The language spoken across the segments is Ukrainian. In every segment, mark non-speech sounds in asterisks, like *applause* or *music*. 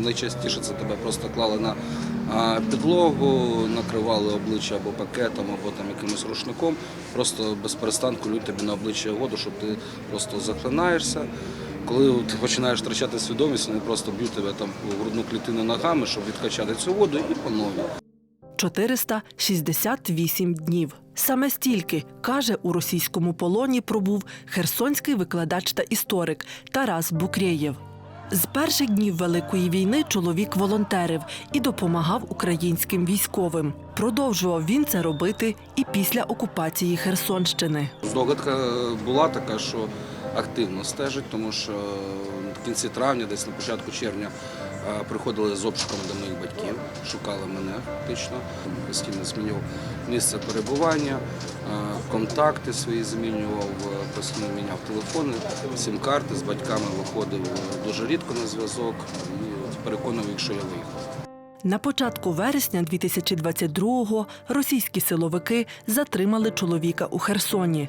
найчастіше це тебе просто клали на підлогу, накривали обличчя або пакетом, або там якимось рушником. Просто без перестанку лють тобі на обличчя воду, щоб ти просто захлинаєшся. Коли ти починаєш втрачати свідомість, вони просто б'ють тебе там у грудну клітину ногами, щоб відкачати цю воду і по новій. 468 днів. Саме стільки, каже, у російському полоні пробув херсонський викладач та історик Тарас Букреєв. З перших днів Великої війни чоловік волонтерив і допомагав українським військовим. Продовжував він це робити і після окупації Херсонщини. Здогадка була така, що активно стежить, тому що в кінці травня, десь на початку червня, е, приходили з обшуками до моїх батьків, шукали мене фактично. Постійно змінював місце перебування, контакти свої змінював, е, постійно міняв телефони, сім-карти з батьками виходив е, дуже рідко на зв'язок і переконував їх, я виїхав. На початку вересня 2022-го російські силовики затримали чоловіка у Херсоні.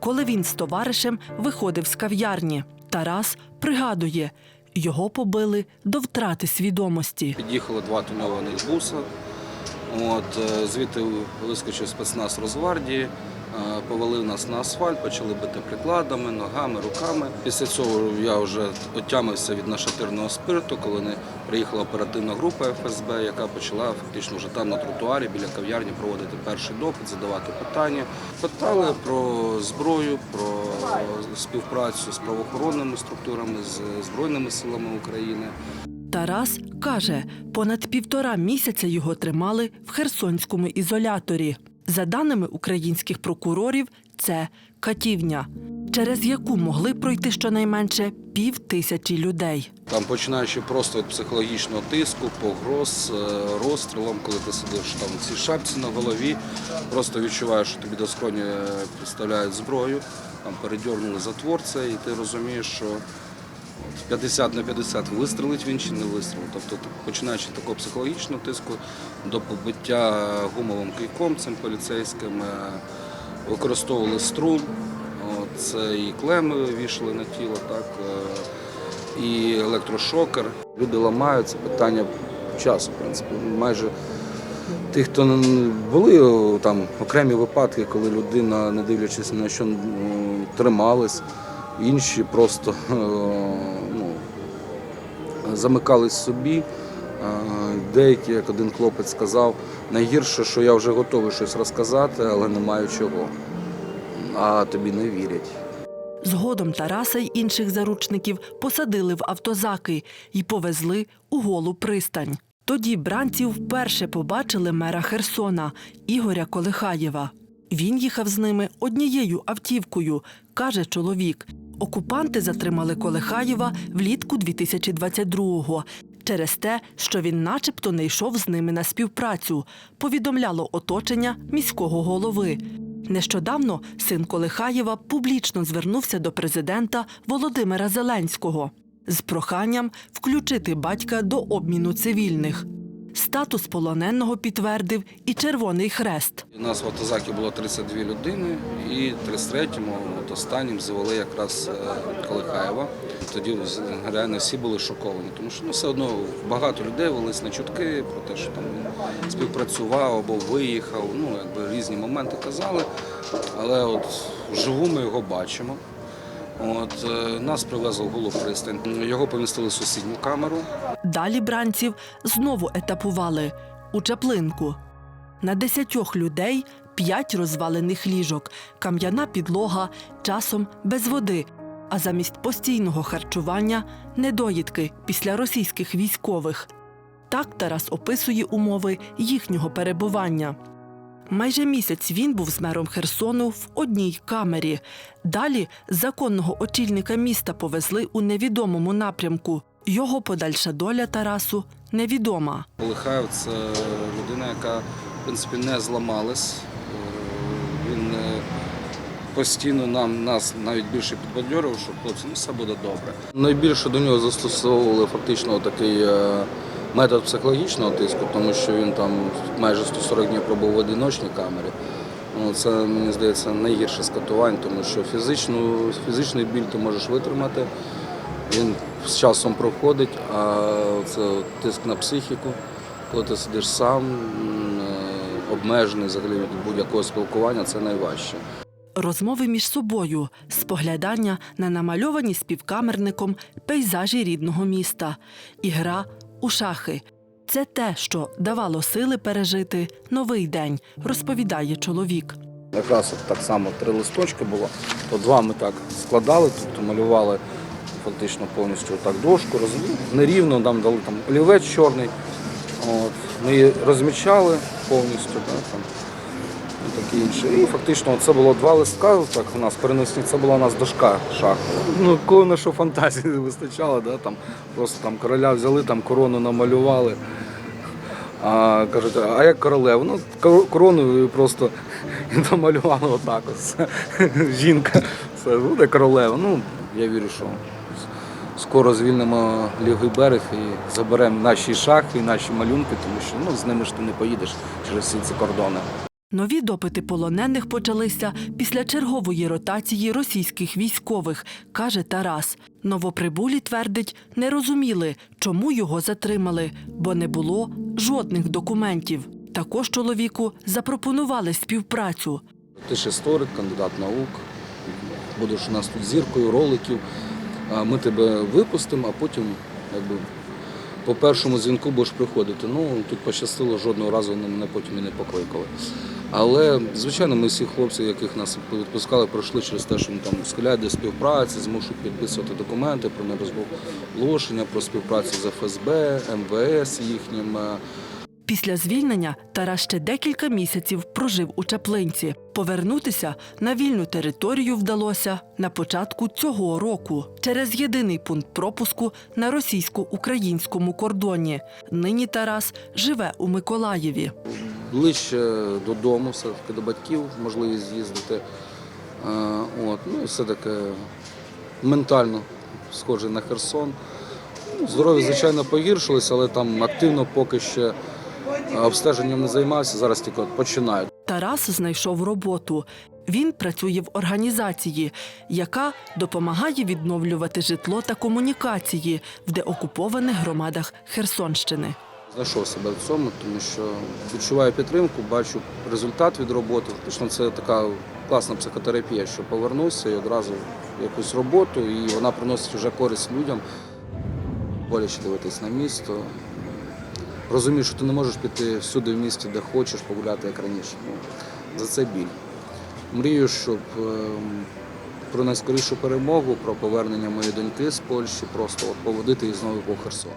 Коли він з товаришем виходив з кав'ярні, Тарас пригадує, його побили до втрати свідомості. Під'їхало два тонованих буса. От, е, звідти вискочив спецназ Росгвардії, повалив нас на асфальт, почали бити прикладами, ногами, руками. Після цього я вже отямився від нашатирного спирту, коли вони приїхала оперативна група ФСБ, яка почала фактично вже там на тротуарі біля кав'ярні проводити перший допит, задавати питання. Питали про зброю, про співпрацю з правоохоронними структурами, з Збройними силами України. Тарас каже, понад півтора місяця його тримали в херсонському ізоляторі. За даними українських прокурорів, це катівня, через яку могли пройти щонайменше пів тисячі людей. Там починаючи просто від психологічного тиску, погроз, е, розстрілом, коли ти сидиш там в цій шапці на голові, просто відчуваєш, що тобі до скроні е, підставляють зброю, там передьорнули затвор цей, і ти розумієш, що 50 на 50 вистрелить він чи не вистрелить. Тобто починаючи від такого психологічного тиску до побиття гумовим кийком цим поліцейським, е, використовували струм, це і клеми вішали на тіло, так. е, і електрошокер. Люди ламаються, питання часу, в принципі. Майже тих, хто були там окремі випадки, коли людина, не дивлячись на що, трималась, інші просто е, ну, замикались собі. Е, Деякі, як один хлопець сказав, найгірше, що я вже готовий щось розказати, але не маю чого. А тобі не вірять. Згодом Тараса й інших заручників посадили в автозаки і повезли у голу пристань. Тоді бранці вперше побачили мера Херсона Ігоря Колихаєва. Він їхав з ними однією автівкою, каже чоловік. Окупанти затримали Колихаєва влітку 2022-го через те, що він начебто не йшов з ними на співпрацю, повідомляло оточення міського голови. Нещодавно син Колихаєва публічно звернувся до президента Володимира Зеленського з проханням включити батька до обміну цивільних. Статус полоненого підтвердив і Червоний Хрест. У нас в автозакі було 32 людини, і 33-му, от останнім, завели якраз е, Колихаєва. Тоді реально всі були шоковані, тому що ну, все одно багато людей велись на чутки про те, що там він співпрацював або виїхав. Ну, якби різні моменти казали. Але от вживу ми його бачимо. От, е, нас привезли в голу пристань. Його помістили в сусідню камеру. Далі бранців знову етапували у Чаплинку. На десятьох людей п'ять розвалених ліжок, кам'яна підлога, часом без води. А замість постійного харчування недоїдки після російських військових. Так Тарас описує умови їхнього перебування. Майже місяць він був з мером Херсону в одній камері. Далі законного очільника міста повезли у невідомому напрямку. Його подальша доля Тарасу невідома. Олехаєв це людина, яка в принципі не зламалась. Е, Він е, постійно нам нас навіть більше підбадьорив, що хлопці, ну все буде добре. Найбільше до нього застосовували фактично такий е, метод психологічного тиску, тому що він там майже 140 днів пробув в одиночній камері. Ну, Це, мені здається, найгірше з катувань, тому що фізичну, фізичний біль ти можеш витримати. Він з часом проходить, а це тиск на психіку, коли ти сидиш сам, е, обмежений взагалі від будь-якого спілкування, це найважче. Розмови між собою, споглядання на намальовані співкамерником пейзажі рідного міста і гра у шахи. Це те, що давало сили пережити новий день, розповідає чоловік. Якраз так само три листочки було, то два ми так складали, тобто малювали фактично повністю так дошку, роз... нерівно, нам дали там олівець чорний. От, ми її розмічали повністю, да, там, таке інше. І фактично це було два листка, так у нас переносні, це була у нас дошка шахова. Ну, коли на що фантазії вистачало, да, там, просто там короля взяли, там корону намалювали. А, кажуть, а як королеву? Ну, корону просто *laughs* намалювали отак. Ось. *laughs* Жінка. Це буде королева. Ну, я вірю, що скоро звільнимо лівий берег і заберемо наші шахи, наші малюнки, тому що ну, з ними ж ти не поїдеш через всі ці кордони. Нові допити полонених почалися після чергової ротації російських військових, каже Тарас. Новоприбулі твердить, не розуміли, чому його затримали, бо не було жодних документів. Також чоловіку запропонували співпрацю. Ти ж історик, кандидат наук, будеш у нас тут зіркою роликів. Ми тебе випустимо, а потім якби, по першому дзвінку будеш приходити. Ну, тут пощастило, жодного разу мене потім і не покликали. Але, звичайно, ми всі хлопці, яких нас відпускали, пройшли через те, що ми там до співпраці, змушують підписувати документи про нерозголошення, про співпрацю з ФСБ, МВС їхнім. Після звільнення Тарас ще декілька місяців прожив у Чаплинці. Повернутися на вільну територію вдалося на початку цього року через єдиний пункт пропуску на російсько-українському кордоні. Нині Тарас живе у Миколаєві. ближче додому, все-таки до батьків можливість з'їздити. Е, От, ну, все таки ментально схожий на Херсон. Ну, Здоров'я, звичайно, погіршилося, але там активно поки ще обстеженням не займався, зараз тільки починаю. Тарас знайшов роботу. Він працює в організації, яка допомагає відновлювати житло та комунікації в деокупованих громадах Херсонщини. Знайшов себе в цьому, тому що відчуваю підтримку, бачу результат від роботи. Фактично це така класна психотерапія, що повернувся і одразу в якусь роботу, і вона приносить вже користь людям. Боляче дивитись на місто. Розумієш, що ти не можеш піти всюди в місті, де хочеш, погуляти як раніше. Ну, за це біль. Мрію, щоб ем, про найскорішу перемогу, про повернення моєї доньки з Польщі, просто от поводити її знову по Херсону.